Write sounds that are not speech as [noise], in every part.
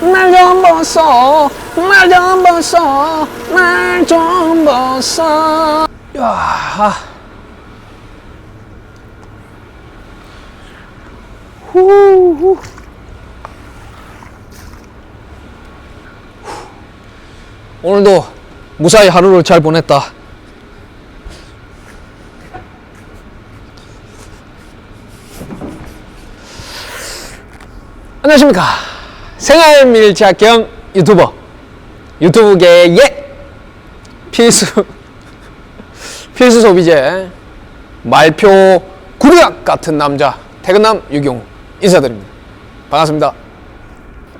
날 좀 벗어. 날 좀 벗어. 날 좀 벗어. 야. 후후. 오늘도 무사히 하루를 잘 보냈다. 안녕하십니까 생활밀착 겸 유튜버. 유튜브계의 필수 [laughs] 필수 소비재. 말표 구리악 같은 남자 태근남 유경 인사드립니다. 반갑습니다.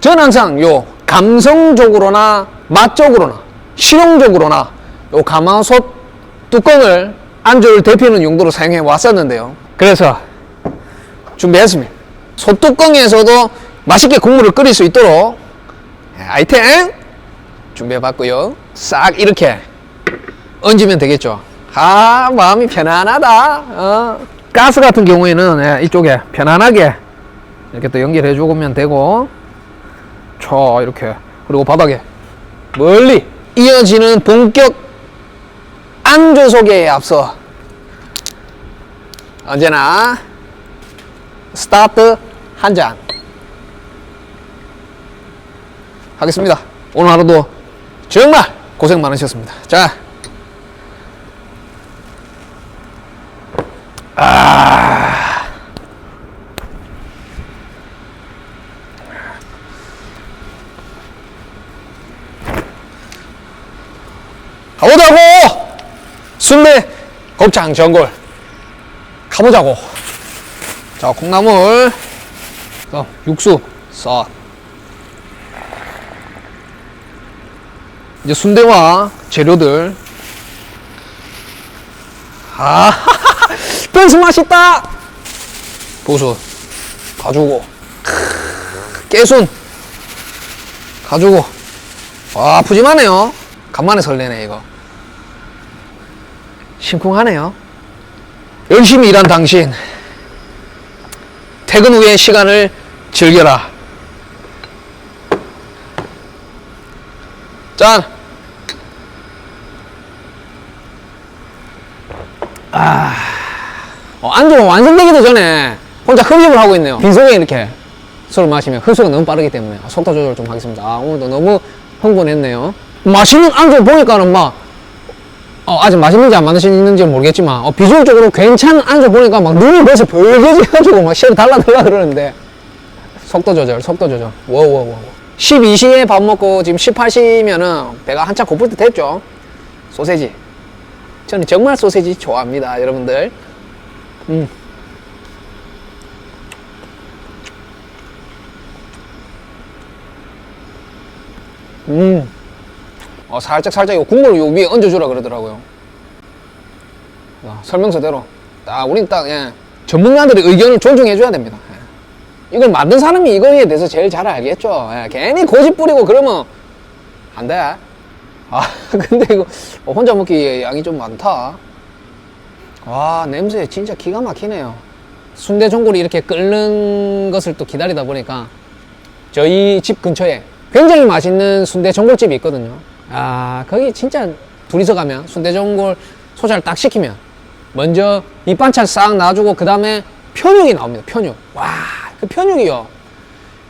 저는 항상 요 감성적으로나 맛적으로나 실용적으로나 요 가마솥 뚜껑을 안주를 데피는 용도로 사용해 왔었는데요. 그래서 준비했습니다. 소뚜껑에서도 맛있게 국물을 끓일 수 있도록 아이템 준비해 봤고요. 싹 이렇게 얹으면 되겠죠. 아 마음이 편안하다. 어. 가스 같은 경우에는 예, 이쪽에 편안하게 이렇게 또 연결해 주면 되고 저 이렇게 그리고 바닥에 멀리 이어지는 본격 안주 소개에 앞서 언제나 스타트 한 잔 하겠습니다. 오늘 하루도 정말 고생 많으셨습니다. 자, 아, 가보자고! 순대 곱창 전골 가보자고. 자, 콩나물, 어, 육수, 싹. 이제 순대와 재료들. 아, [laughs] pen스 맛있다! 보수, 가지고. 깨순, 가지고. 와, 푸짐하네요. 간만에 설레네, 이거. 심쿵하네요. 열심히 일한 당신. 퇴근 후의 시간을 즐겨라. 짠! 아, 어, 안주가 완성되기도 전에 혼자 흡입을 하고 있네요. 빈속에 이렇게 술을 마시면 흡수가 너무 빠르기 때문에 속도 조절 좀 하겠습니다. 아, 오늘도 너무 흥분했네요. 맛있는 안주 보니까는 막 어, 아직 맛있는지 안 맛있는지 모르겠지만 어, 비주얼적으로 괜찮은 안주 보니까 막 눈이 벌써 벌개져가지고 막 시를 달라달라 그러는데 속도 조절, 속도 조절. 워워워. 12시에 밥 먹고 지금 18시면은 배가 한참 고플 때 됐죠. 소세지. 저는 정말 소세지 좋아합니다, 여러분들. 음. 음. 어, 살짝 살짝 요 국물을 요 위에 얹어주라 그러더라고요. 어, 설명서대로 딱 우린 딱 예, 전문가들의 의견을 존중해줘야 됩니다. 예. 이걸 만든 사람이 이거에 대해서 제일 잘 알겠죠. 예, 괜히 고집 부리고 그러면 안 돼. 아 [laughs] 근데 이거 어, 혼자 먹기 양이 좀 많다. 와 냄새 진짜 기가 막히네요. 순대 전골이 이렇게 끓는 것을 또 기다리다 보니까 저희 집 근처에 굉장히 맛있는 순대 전골집이 있거든요. 아, 거기 진짜 둘이서 가면 순대 전골 소자를 딱 시키면 먼저 밑반찬 싹 놔주고 그 다음에 편육이 나옵니다. 편육. 와, 그 편육이요.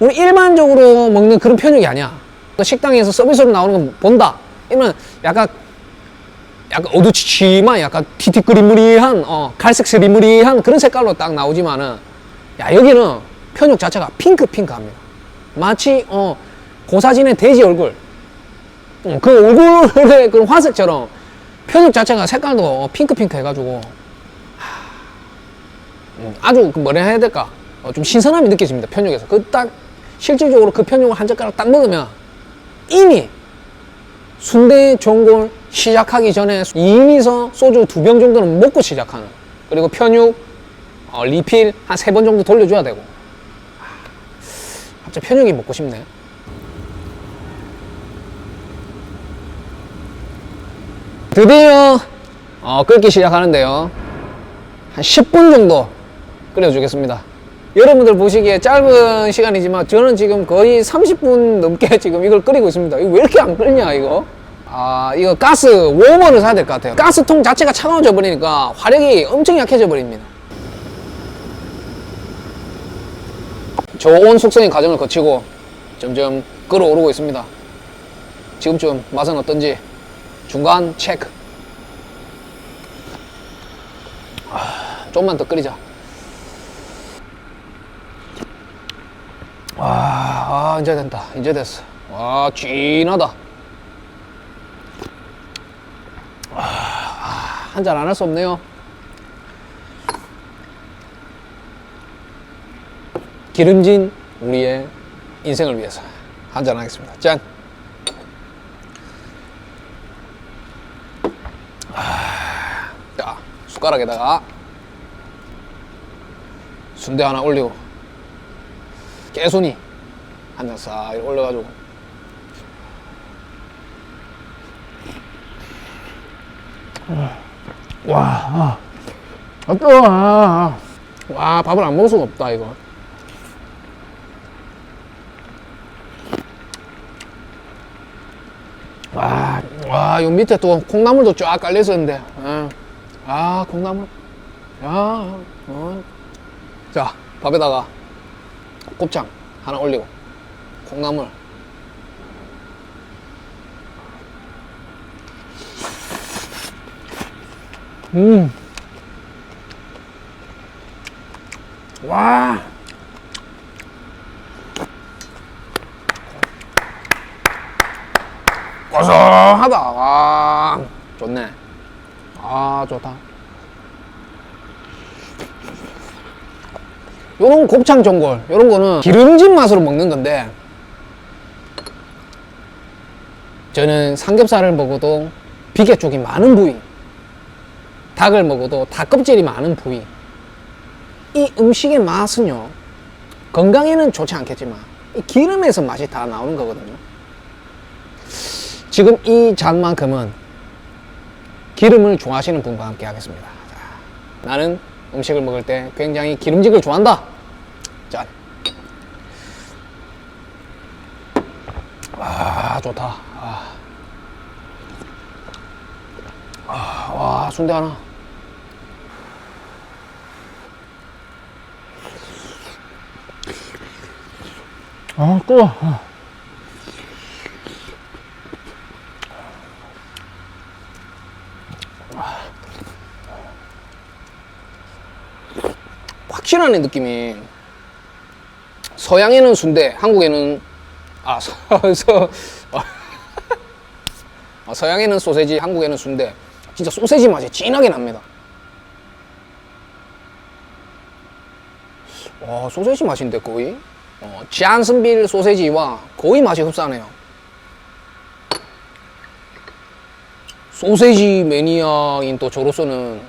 우리 일반적으로 먹는 그런 편육이 아니야. 그 식당에서 서비스로 나오는 거 본다. 이러면 약간 약간 어두치치만 약간 티티그리무리한 어, 갈색 스리무리한 그런 색깔로 딱 나오지만은 야 여기는 편육 자체가 핑크핑크합니다. 마치 어 고사진의 돼지 얼굴. 어, 그 얼굴의 그런 화색처럼 편육 자체가 색깔도 어, 핑크핑크 해가지고 하, 음, 아주 그 뭐라 해야 될까? 어, 좀 신선함이 느껴집니다 편육에서. 그 딱 실질적으로 그 편육을 한 젓가락 딱 먹으면 이미 순대 전골 시작하기 전에 이미서 소주 두 병 정도는 먹고 시작하는. 그리고 편육 어, 리필 한 세 번 정도 돌려줘야 되고. 하, 갑자기 편육이 먹고 싶네. 드디어 어, 끓기 시작하는데요. 한 10분 정도 끓여주겠습니다. 여러분들 보시기에 짧은 시간이지만 저는 지금 거의 30분 넘게 지금 이걸 끓이고 있습니다. 이거 왜 이렇게 안 끓냐 이거? 아 이거 가스 워머를 사야 될 것 같아요. 가스통 자체가 차가워져 버리니까 화력이 엄청 약해져 버립니다. 저온 숙성의 과정을 거치고 점점 끓어오르고 있습니다. 지금쯤 맛은 어떤지 중간 체크. 아, 좀만 더 끓이자. 와, 아, 이제 된다. 이제 됐어. 와, 진하다. 아, 한 잔 안 할 수 없네요. 기름진 우리의 인생을 위해서 한 잔 하겠습니다. 짠. 아, 자, 숟가락에다가 순대 하나 올리고 깨순이 한 잔 싹 올려가지고 와, 아, 아. 아, 아. 와, 밥을 안 먹을 수가 없다, 이거. 와, 와, 요 밑에 또 콩나물도 쫙 깔려 있었는데. 아, 아 콩나물. 야, 어. 자, 밥에다가 곱창 하나 올리고, 콩나물. 음. 와. 고소하다. 와, 좋네. 아, 좋다. 요런 곱창 전골, 요런 거는 기름진 맛으로 먹는 건데, 저는 삼겹살을 먹어도 비계 쪽이 많은 부위, 닭을 먹어도 닭 껍질이 많은 부위. 이 음식의 맛은요, 건강에는 좋지 않겠지만, 이 기름에서 맛이 다 나오는 거거든요. 지금 이 잔만큼은 기름을 좋아하시는 분과 함께 하겠습니다. 자, 나는 음식을 먹을 때 굉장히 기름지걸 좋아한다. 짠. 아, 좋다. 아. 아, 와, 순대 하나. 아, 뜨거. 확실하네 느낌이. 서양에는 순대 한국에는 아 서, 서, 어, 서양에는 소세지 한국에는 순대. 진짜 소세지 맛이 진하게 납니다. 와 소세지 맛인데 거의 어, 잔슨빌 소세지와 거의 맛이 흡사하네요. 소세지 매니아인 또 저로서는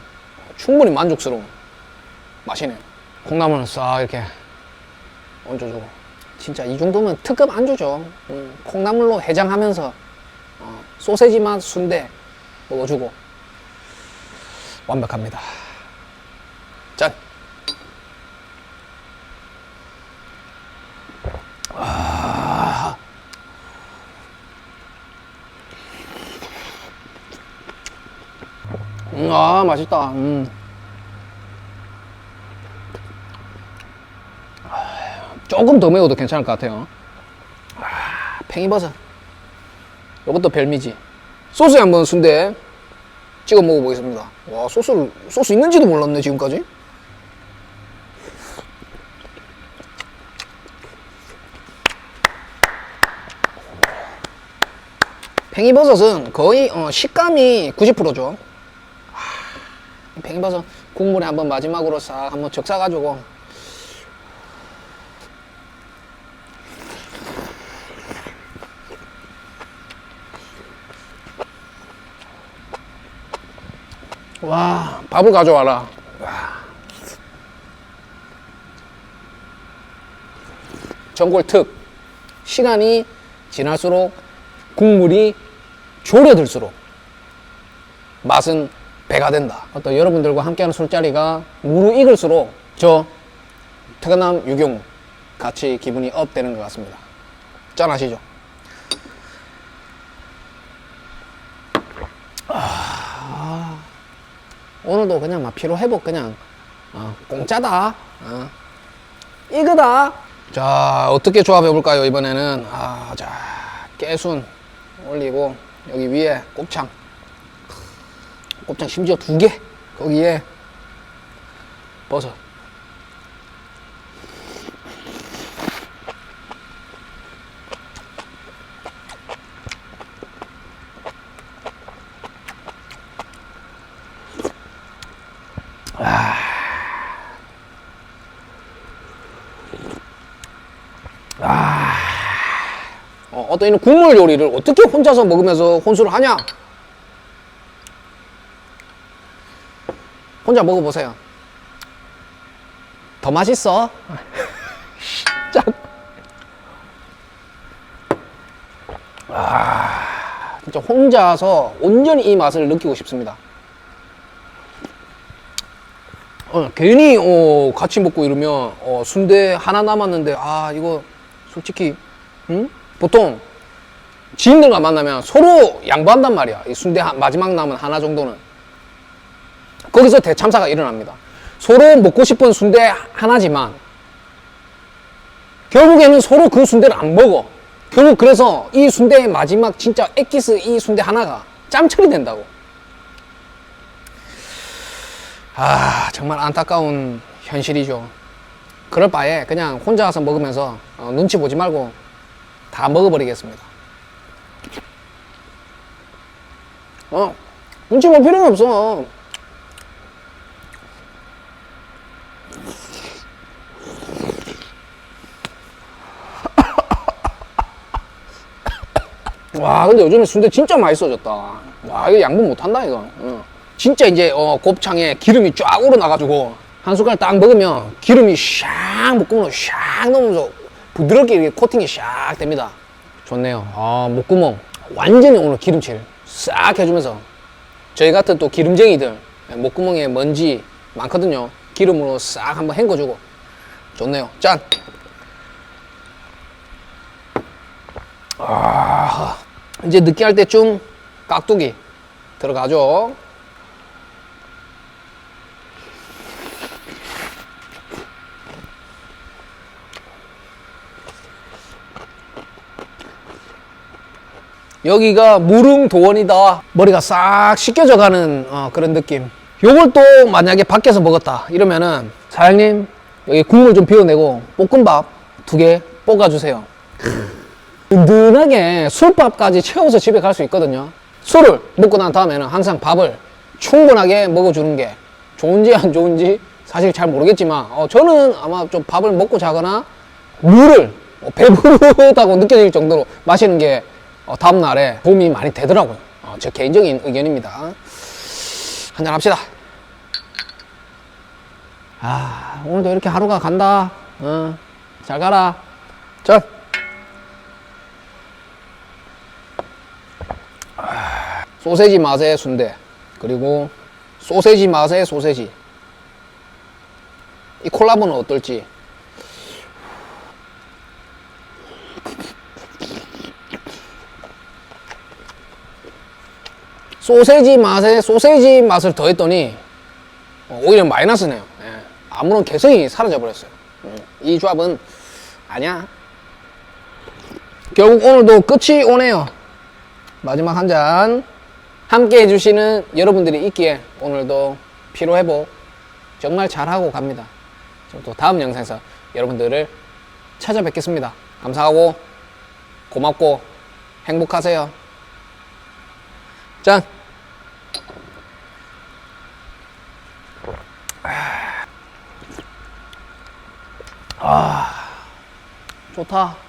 충분히 만족스러운 맛이네요. 콩나물은 싹 이렇게 얹어주고. 진짜 이 정도면 특급 안주죠. 음, 콩나물로 해장하면서 어, 소세지 맛 순대 먹어주고 완벽합니다 음, 아 맛있다 음. 조금 더 매워도 괜찮을 것 같아요. 아, 팽이버섯. 이것도 별미지. 소스에 한번 순대 찍어 먹어보겠습니다. 와, 소스를, 소스 있는지도 몰랐네, 지금까지. 팽이버섯은 거의 어, 식감이 90%죠. 팽이버섯 국물에 한번 마지막으로 싹 한번 적사가지고 와, 밥을 가져와라. 와. 전골 특. 시간이 지날수록 국물이 졸여들수록 맛은 배가 된다. 어떤 여러분들과 함께하는 술자리가 무르익을수록 저 퇴근남 유경 같이 기분이 업 되는 것 같습니다. 짠 하시죠. 아, 오늘도 그냥 막 피로 회복 그냥 어, 공짜다. 어. 이거다. 자 어떻게 조합해 볼까요 이번에는 아, 자 깨순 올리고 여기 위에 곱창 곱창 심지어 두 개? 거기에 버섯. 어, 어떤 이런 국물 요리를 어떻게 혼자서 먹으면서 혼술을 하냐? 혼자 먹어보세요. 더 맛있어. 짠. [laughs] 아, 진짜 혼자서 온전히 이 맛을 느끼고 싶습니다. 어, 괜히 어, 같이 먹고 이러면 어, 순대 하나 남았는데 아 이거 솔직히 응? 보통 지인들과 만나면 서로 양보한단 말이야. 이 순대 한- 마지막 남은 하나 정도는. 거기서 대참사가 일어납니다. 서로 먹고 싶은 순대 하나지만 결국에는 서로 그 순대를 안 먹어. 결국 그래서 이 순대의 마지막 진짜 엑기스 이 순대 하나가 짬처리 된다고. 아, 정말 안타까운 현실이죠. 그럴 바에 그냥 혼자 와서 먹으면서 어, 눈치 보지 말고 다 먹어버리겠습니다. 어, 눈치 볼 필요는 없어. 와, 근데 요즘에 순대 진짜 맛있어졌다. 와, 이거 양분 못한다, 이거. 어. 진짜 이제, 어, 곱창에 기름이 쫙 우러나가지고, 한 숟갈 딱 먹으면 기름이 샥 목구멍으로 샥 넘으면서 부드럽게 코팅이 샥 됩니다. 좋네요. 아, 목구멍. 완전히 오늘 기름칠 싹 해주면서. 저희 같은 또 기름쟁이들, 목구멍에 먼지 많거든요. 기름으로 싹 한번 헹궈주고. 좋네요. 짠! 아, 이제 느끼할 때쯤 깍두기 들어가죠. 여기가 무릉도원이다. 머리가 싹 씻겨져 가는 어, 그런 느낌. 요걸 또 만약에 밖에서 먹었다. 이러면은 사장님 여기 국물 좀 비워내고 볶음밥 두 개 볶아주세요. 든든하게 술밥까지 채워서 집에 갈 수 있거든요. 술을 먹고 난 다음에는 항상 밥을 충분하게 먹어주는 게 좋은지 안 좋은지 사실 잘 모르겠지만 어, 저는 아마 좀 밥을 먹고 자거나 물을 어, 배부르다고 느껴질 정도로 마시는 게 어, 다음날에 도움이 많이 되더라고요. 어, 제 개인적인 의견입니다. 한잔 합시다. 아, 오늘도 이렇게 하루가 간다. 어, 잘 가라. 자. 소세지 맛의 순대 그리고 소세지 맛의 소세지. 이 콜라보는 어떨지. 소세지 맛에 소세지 맛을 더했더니 어, 오히려 마이너스네요. 예. 아무런 개성이 사라져 버렸어요. 음, 이 조합은 아니야. 결국 오늘도 끝이 오네요 마지막 한 잔 함께 해주시는 여러분들이 있기에 오늘도 피로회복 정말 잘하고 갑니다. 또 다음 영상에서 여러분들을 찾아뵙겠습니다. 감사하고 고맙고 행복하세요. 짠! 아, 좋다.